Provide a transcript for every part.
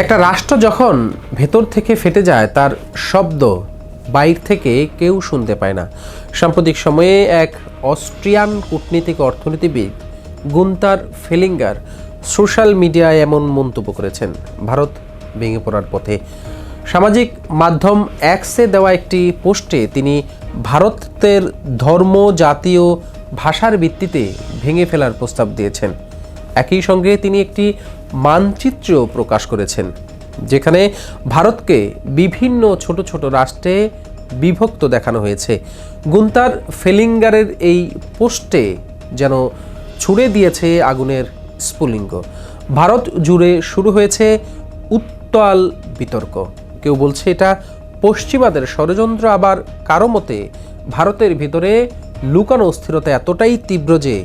একটা রাষ্ট্র যখন ভেতর থেকে ফেটে যায়, তার শব্দ বাইর থেকে কেউ শুনতে পায় না। সাম্প্রতিক সময়ে এক অস্ট্রিয়ান কূটনীতিক অর্থনীতিবিদ, গুন্তার ফেলিঙ্গার, সোশ্যাল মিডিয়ায় এমন মন্তব্য করেছেন, ভারত ভেঙে পড়ার পথে। সামাজিক মাধ্যম অ্যাক্সে দেওয়া একটি পোস্টে তিনি, ভারতের ধর্ম জাতীয় ভাষার ভিত্তিতে ভেঙে ফেলার প্রস্তাব দিয়েছেন। একই সঙ্গে তিনি একটি মানচিত্র প্রকাশ করেছেন, যেখানে ভারতকে বিভিন্ন ছোট ছোট রাষ্ট্রে বিভক্ত দেখানো হয়েছে। গুন্তার ফেলিঙ্গারের এই পোস্টে যেন ছুড়ে দিয়েছে আগুনের স্ফুলিঙ্গ। ভারত জুড়ে শুরু হয়েছে উত্তাল বিতর্ক। কেউ বলছে এটা পশ্চিমাদের ষড়যন্ত্র, আবার কারও মতে ভারতের ভিতরে লুকানো অস্থিরতা এতটাই তীব্র যে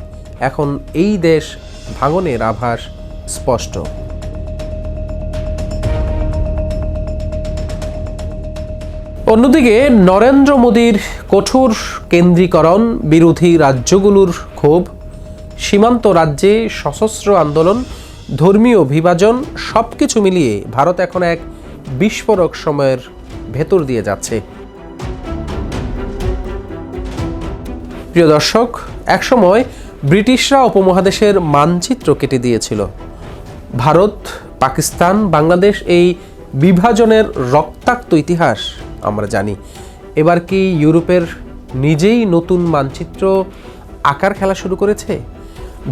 এখন এই দেশ ভাঙনের আভাস স্পষ্ট। অন্যদিকে নরেন্দ্র মোদীর কঠোর কেন্দ্রীকরণ, বিরোধী রাজ্যগুলোর ক্ষোভ, সীমান্ত রাজ্যে সশস্ত্র আন্দোলন, ধর্মীয় বিভাজন সব কিছু মিলিয়ে ভারত এখন এক বিস্ফোরক সময়ের ভেতর দিয়ে যাচ্ছে। প্রিয় দর্শক, একসময় ব্রিটিশরা উপমহাদেশের মানচিত্র কেটে দিয়েছিল। ভারত, পাকিস্তান, বাংলাদেশ এই বিভাজনের রক্তাক্ত ইতিহাস আমরা জানি। এবার কি ইউরোপের নিজেই নতুন মানচিত্র আকার খেলা শুরু করেছে?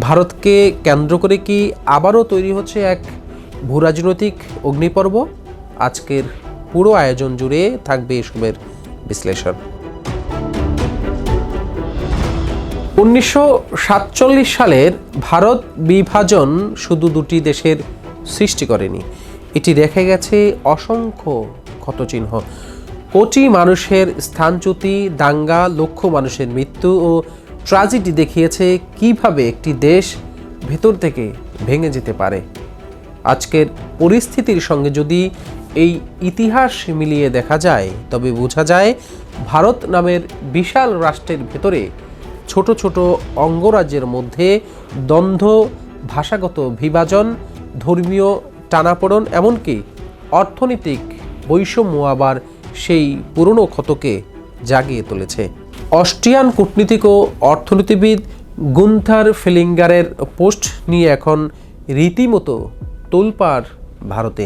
ভারতকে কেন্দ্র করে কি আবারও তৈরি হচ্ছে এক ভূরাজনৈতিক অগ্নিপর্ব? আজকের পুরো আয়োজন জুড়ে থাকবে এসবের বিশ্লেষণ। উনিশশো সাতচল্লিশ সালের ভারত বিভাজন শুধু দুটি দেশের সৃষ্টি করেনি, এটি রেখে গেছে অসংখ্য ক্ষতচিহ্ন। কোটি মানুষের স্থানচ্যুতি, দাঙ্গা, লক্ষ মানুষের মৃত্যু ও ট্রাজেডি দেখিয়েছে কীভাবে একটি দেশ ভেতর থেকে ভেঙে যেতে পারে। আজকের পরিস্থিতির সঙ্গে যদি এই ইতিহাস মিলিয়ে দেখা যায়, তবে বোঝা যায় ভারত নামের বিশাল রাষ্ট্রের ভেতরে ছোট ছোট অঙ্গরাজ্যের মধ্যে দ্বন্দ্ব, ভাষাগত বিভাজন, ধর্মীয় টানাপোড়ন, এমনকি অর্থনৈতিক বৈষম্য আবার সেই পুরনো ক্ষতকে জাগিয়ে তুলেছে। অস্ট্রিয়ান কূটনীতিক ও অর্থনীতিবিদ গুন্থার ফিলিঙ্গারের পোস্ট নিয়ে এখন রীতিমতো তোলপাড় ভারতে।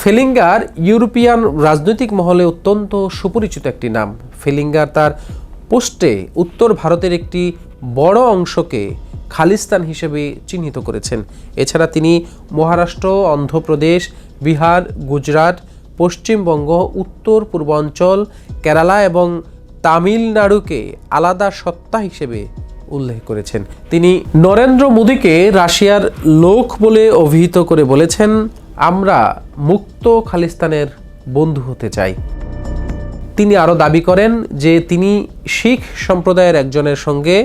ফেলিঙ্গার ইউরোপিয়ান রাজনৈতিক মহলে অত্যন্ত সুপরিচিত একটি নাম ফেলিঙ্গার তার পোস্টে উত্তর ভারতের একটি বড় অংশকে খালিস্তান হিসেবে চিহ্নিত করেছেন। এছাড়া তিনি মহারাষ্ট্র, অন্ধ্রপ্রদেশ, বিহার, গুজরাট, পশ্চিমবঙ্গ, উত্তর পূর্বাঞ্চল, কেরালা এবং তামিলনাড়ুকে আলাদা সত্তা হিসেবে উল্লেখ করেছেন। তিনি নরেন্দ্র মোদীকে রাশিয়ার লোক বলে অভিহিত করে বলেছেন, আমরা মুক্ত খালিস্তানের বন্ধু হতে চাই। তিনি আরও দাবি করেন যে তিনি শিখ সম্প্রদায়ের একজনের সঙ্গে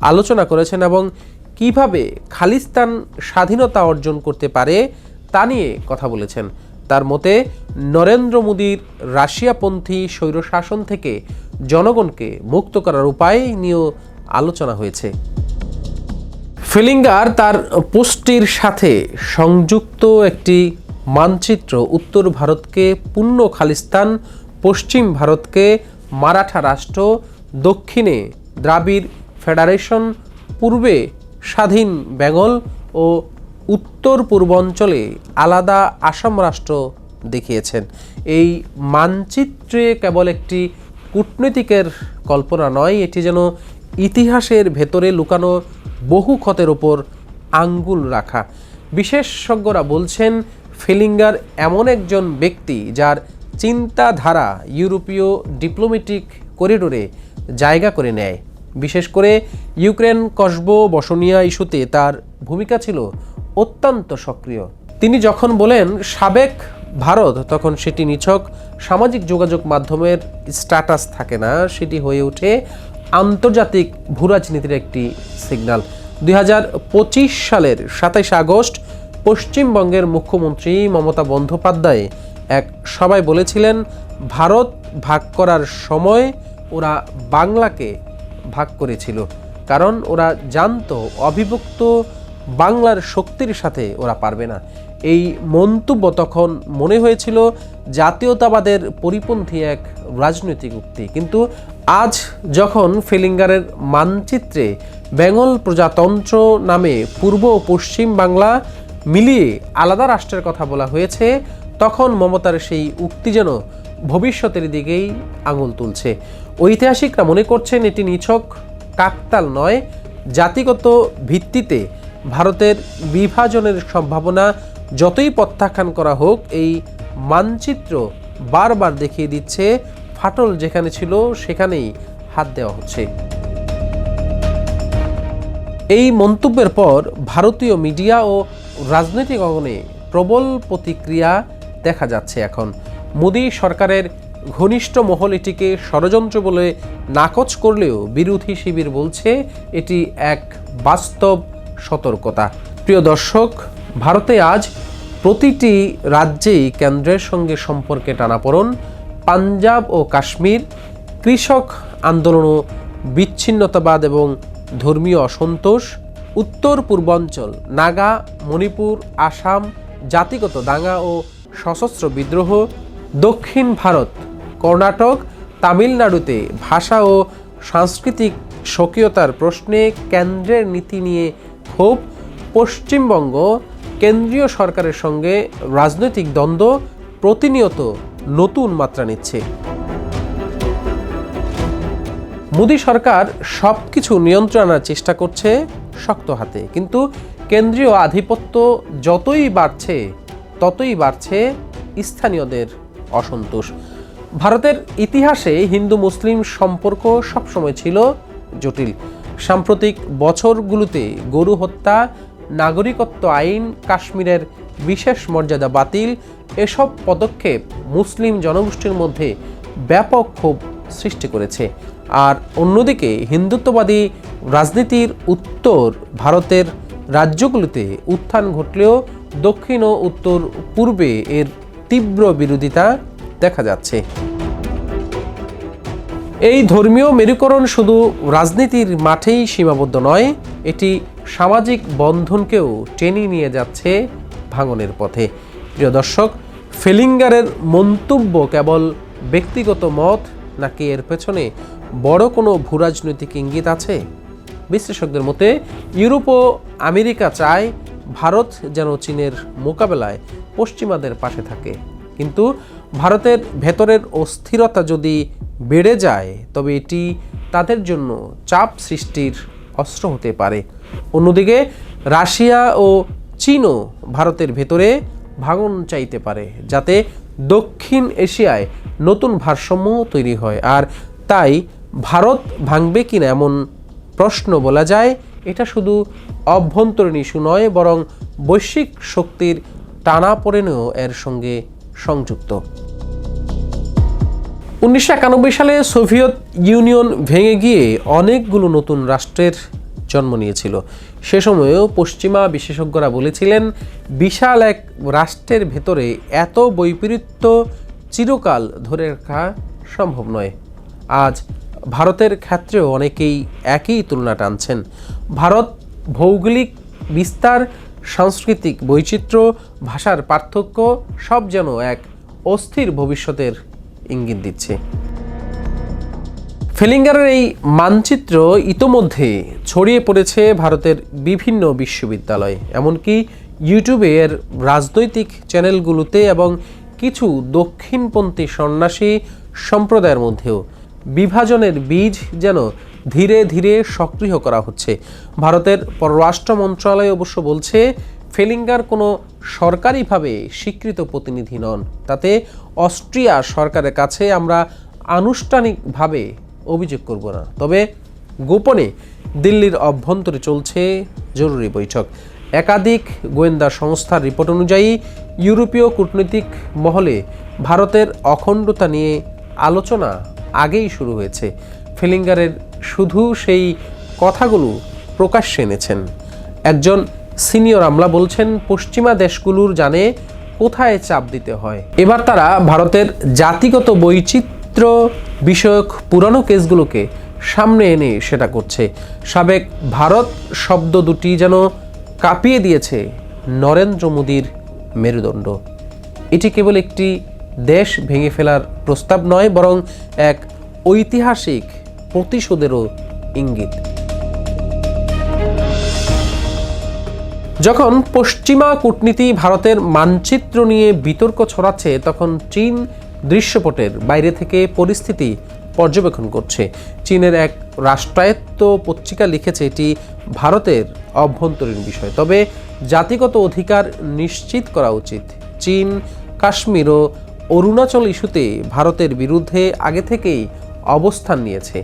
আলোচনা করেছেন এবং কীভাবে খালিস্তান স্বাধীনতা অর্জন করতে পারে তা নিয়ে কথা বলেছেন। তার মতে, নরেন্দ্র মোদীর রাশিয়াপন্থী স্বৈরশাসন থেকে জনগণকে মুক্ত করার উপায় নিয়েও আলোচনা হয়েছে। ফিলিঙ্গার তার পোস্টটির সাথে সংযুক্ত একটি মানচিত্র উত্তর ভারতকে পূর্ণ খালিস্তান পশ্চিম ভারতকে মারাঠা রাষ্ট্র, দক্ষিণে দ্রাবিড় ফেডারেশন, পূর্বে স্বাধীন বেঙ্গল ও উত্তর পূর্বাঞ্চলে আলাদা আসাম রাষ্ট্র দেখিয়েছেন। এই মানচিত্রে কেবল একটি কূটনীতিকের কল্পনা নয়, এটি যেন ইতিহাসের ভেতরে লুকানো বহু ক্ষতের ওপর আঙ্গুল রাখা। বিশেষজ্ঞরা বলছেন, ফিলিঙ্গার এমন একজন ব্যক্তি যার চিন্তাধারা ইউরোপীয় ডিপ্লোম্যাটিক করিডোরে জায়গা করে নেয়। বিশেষ করে ইউক্রেন কসবো বসনিয়া ইস্যুতে তার ভূমিকা ছিল অত্যন্ত সক্রিয়। তিনি যখন বলেন, সাবেক ভারত, তখন সেটি নিছক সামাজিক যোগাযোগ মাধ্যমের স্ট্যাটাস থাকে না, সেটি হয়ে ওঠে আন্তর্জাতিক ভূরাজনীতির একটি সিগন্যাল। দুই হাজার পঁচিশ সালের সাতাইশ আগস্ট পশ্চিমবঙ্গের মুখ্যমন্ত্রী মমতা বন্দ্যোপাধ্যায় এক সবাই বলেছিলেন, ভারত ভাগ করার সময় ওরা বাংলাকে ভাগ করেছিল, কারণ ওরা জানতো অবিভক্ত বাংলার শক্তির সাথে ওরা পারবে না। এই মন্তব্য তখন মনে হয়েছিল জাতীয়তাবাদের পরিপন্থী এক রাজনৈতিক উক্তি। কিন্তু আজ যখন ফিলিঙ্গারের মানচিত্রে বেঙ্গল প্রজাতন্ত্র নামে পূর্ব ও পশ্চিম বাংলা মিলিয়ে আলাদা রাষ্ট্রের কথা বলা হয়েছে তখন মমতার সেই উক্তি যেন ভবিষ্যতের দিকেই আঙুল তুলছে। ঐতিহাসিকরা মনে করছেন এটি নিছক, কাকতাল নয়, জাতিগত ভিত্তিতে ভারতের বিভাজনের সম্ভাবনা যতই প্রত্যাখ্যান করা হোক, এই মানচিত্র বারবার দেখিয়ে দিচ্ছে ফাটল যেখানে ছিল সেখানেই হাত দেওয়া হচ্ছে। এই মন্তব্যের পর ভারতীয় মিডিয়া ও রাজনৈতিক অঙ্গনে প্রবল প্রতিক্রিয়া দেখা যাচ্ছে এখন। মোদী সরকারের ঘনিষ্ঠ মহল এটিকে ষড়যন্ত্র বলে নাকচ করলেও বিরোধী শিবির বলছে এটি এক বাস্তব সতর্কতা। প্রিয় দর্শক, ভারতে আজ প্রতিটি রাজ্যেই কেন্দ্রের সঙ্গে সম্পর্কে টানাপোড়ন। পাঞ্জাব ও কাশ্মীর, কৃষক আন্দোলন বিচ্ছিন্নতাবাদ এবং ধর্মীয় অসন্তোষ। উত্তর পূর্বাঞ্চল নাগা, মণিপুর, আসাম, জাতিগত দাঙ্গা ও সশস্ত্র বিদ্রোহ, দক্ষিণ ভারত, কর্ণাটক, তামিলনাড়ুতে ভাষা ও সাংস্কৃতিক স্বকীয়তার প্রশ্নে কেন্দ্রের নীতি নিয়ে ক্ষোভ, পশ্চিমবঙ্গ কেন্দ্রীয় সরকারের সঙ্গে রাজনৈতিক দ্বন্দ্ব প্রতিনিয়ত নতুন মাত্রা নিচ্ছে। মোদী সরকার সব কিছু নিয়ন্ত্রণার চেষ্টা করছে শক্ত হাতে, কিন্তু কেন্দ্রীয় আধিপত্য যতই বাড়ছে ততই বাড়ছে স্থানীয়দের অসন্তোষ। ভারতের ইতিহাসে হিন্দু মুসলিম সম্পর্ক সবসময় ছিল জটিল। সাম্প্রতিক বছরগুলোতে গরু হত্যা, নাগরিকত্ব আইন, কাশ্মীরের বিশেষ মর্যাদা বাতিল, এসব পদক্ষেপ মুসলিম জনগোষ্ঠীর মধ্যে ব্যাপক ক্ষোভ সৃষ্টি করেছে। আর অন্যদিকে হিন্দুত্ববাদী রাজনীতির উত্তর ভারতের রাজ্যগুলিতে উত্থান ঘটলেও দক্ষিণ ও উত্তর পূর্বে এর তীব্র বিরোধিতা দেখা যাচ্ছে। এই ধর্মীয় মেরুকরণ শুধু রাজনীতির মাঠেই সীমাবদ্ধ নয়, এটি সামাজিক বন্ধনকেও টেনে নিয়ে যাচ্ছে ভাঙনের পথে। প্রিয় দর্শক, ফেলিঙ্গারের মন্তব্য কেবল ব্যক্তিগত মত নাকি এর পেছনে বড় কোনো ভূরাজনৈতিক ইঙ্গিত আছে? বিশ্লেষকদের মতে, ইউরোপ ও আমেরিকা চায় ভারত যেন চীনের মোকাবেলায় পশ্চিমাদের পাশে থাকে। কিন্তু ভারতের ভেতরের অস্থিরতা যদি বেড়ে যায়, তবে এটি তাদের জন্য চাপ সৃষ্টির অস্ত্র হতে পারে। অন্যদিকে, রাশিয়া ও চীনও ভারতের ভেতরে ভাঙন চাইতে পারে, যাতে দক্ষিণ এশিয়ায় নতুন ভারসাম্য তৈরি হয়। আর তাই ভারত ভাঙবে কিনা এমন প্রশ্ন বলা যায় এটা শুধু অভ্যন্তরীণ ইস্যু নয়, বরং বৈশ্বিক শক্তির টানা পড়েনেও এর সঙ্গে সংযুক্ত। উনিশশো একানব্বই সালে সোভিয়েত ইউনিয়ন ভেঙে গিয়ে অনেকগুলো নতুন রাষ্ট্রের জন্ম নিয়েছিল। সে সময়েও পশ্চিমা বিশেষজ্ঞরা বলেছিলেন, বিশাল এক রাষ্ট্রের ভেতরে এত বৈপরীত্য চিরকাল ধরে রাখা সম্ভব নয়। আজ ভারতের ক্ষেত্রেও অনেকেই একই তুলনা টানছেন। ভারত ভৌগোলিক বিস্তার, সাংস্কৃতিক বৈচিত্র্য, ভাষার পার্থক্য সব যেন এক অস্থির ভবিষ্যতের ইঙ্গিত দিচ্ছে। ফেলিঙ্গারের এই মানচিত্র ইতোমধ্যে ছড়িয়ে পড়েছে ভারতের বিভিন্ন বিশ্ববিদ্যালয়ে, এমনকি ইউটিউবে এর রাজনৈতিক চ্যানেলগুলোতে এবং কিছু দক্ষিণপন্থী সন্ন্যাসী সম্প্রদায়ের মধ্যেও। বিভাজনের বীজ যেন ধীরে ধীরে সক্রিয় করা হচ্ছে। ভারতের পররাষ্ট্র মন্ত্রণালয় অবশ্য বলছে, ফেলিঙ্গার কোনো সরকারিভাবে স্বীকৃত প্রতিনিধি নন। তাতে অস্ট্রিয়া সরকারের কাছে আমরা আনুষ্ঠানিকভাবে অভিযোগ করব না। তবে গোপনে দিল্লির অভ্যন্তরে চলছে জরুরি বৈঠক। একাধিক গোয়েন্দা সংস্থার রিপোর্ট অনুযায়ী, ইউরোপীয় কূটনৈতিক মহলে ভারতের অখণ্ডতা নিয়ে আলোচনা আগেই শুরু হয়েছে। ফিলিঙ্গারের শুধু সেই কথাগুলো প্রকাশ্যে এনেছেন। একজন সিনিয়র আমলা বলছেন, পশ্চিমা দেশগুলোর জানে কোথায় চাপ দিতে হয়? এবার তারা ভারতের জাতিগত বৈচিত্র্য বিষয়ক পুরানো কেসগুলোকে সামনে এনে সেটা করছে। সাবেক ভারত শব্দ দুটি যেন কাঁপিয়ে দিয়েছে নরেন্দ্র মোদীর মেরুদণ্ড। এটি কেবল একটি দেশ ভেঙে ফেলার প্রস্তাব নয়, বরং এক ঐতিহাসিক প্রতিশোধেরও ইঙ্গিত। যখন পশ্চিমা কূটনীতি ভারতের মানচিত্র নিয়ে বিতর্ক ছড়াচ্ছে, তখন চীন দৃশ্যপটের বাইরে থেকে পরিস্থিতি পর্যবেক্ষণ করছে। চীনের এক রাষ্ট্রায়ত্ত পত্রিকা লিখেছে, এটি ভারতের অভ্যন্তরীণ বিষয়। তবে জাতিগত অধিকার নিশ্চিত করা উচিত। চীন, কাশ্মীর ও অরুণাচল ইস্যুতে ভারতের বিরুদ্ধে আগে থেকেই অবস্থান নিয়েছে।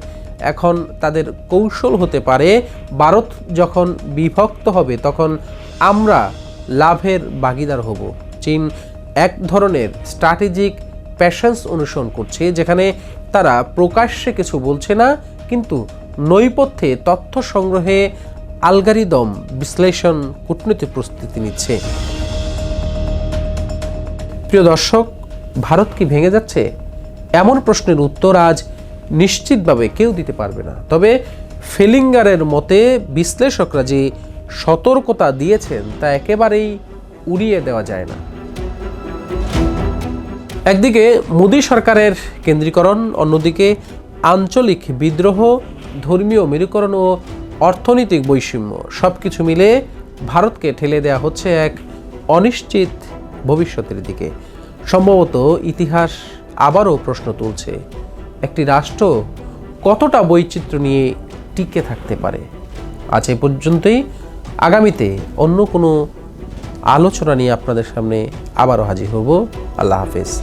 এখন তাদের কৌশল হতে পারে, ভারত যখন বিভক্ত হবে তখন আমরা লাভের ভাগিদার হব। চীন এক ধরনের স্ট্র্যাটেজিক প্যাশনস অনুসরণ করছে, যেখানে তারা প্রকাশ্যে কিছু বলছে না, কিন্তু নৈপথ্যে তথ্য সংগ্রহে আলগারিদম বিশ্লেষণ কূটনৈতিক প্রস্তুতি নিচ্ছে। প্রিয় দর্শক, ভারত কি ভেঙে যাচ্ছে? এমন প্রশ্নের উত্তর আজ নিশ্চিতভাবে কেউ দিতে পারবে না। তবে ফেলিঙ্গারের মতে বিশ্লেষকরা যে সতর্কতা দিয়েছেন তা একেবারেই উড়িয়ে দেওয়া যায় না। একদিকে মোদী সরকারের কেন্দ্রীকরণ, অন্যদিকে আঞ্চলিক বিদ্রোহ, ধর্মীয় মেরুকরণ ও অর্থনৈতিক বৈষম্য সব কিছু মিলে ভারতকে ঠেলে দেওয়া হচ্ছে এক অনিশ্চিত ভবিষ্যতের দিকে। সম্ভবত ইতিহাস আবারও প্রশ্ন তুলছে একটি রাষ্ট্র কতটা বৈচিত্র্য নিয়ে টিকে থাকতে পারে? আজ এ পর্যন্তই। আগামীতে অন্য কোনো আলোচনা নিয়ে আপনাদের সামনে আবারও হাজির হব। আল্লাহ হাফেজ।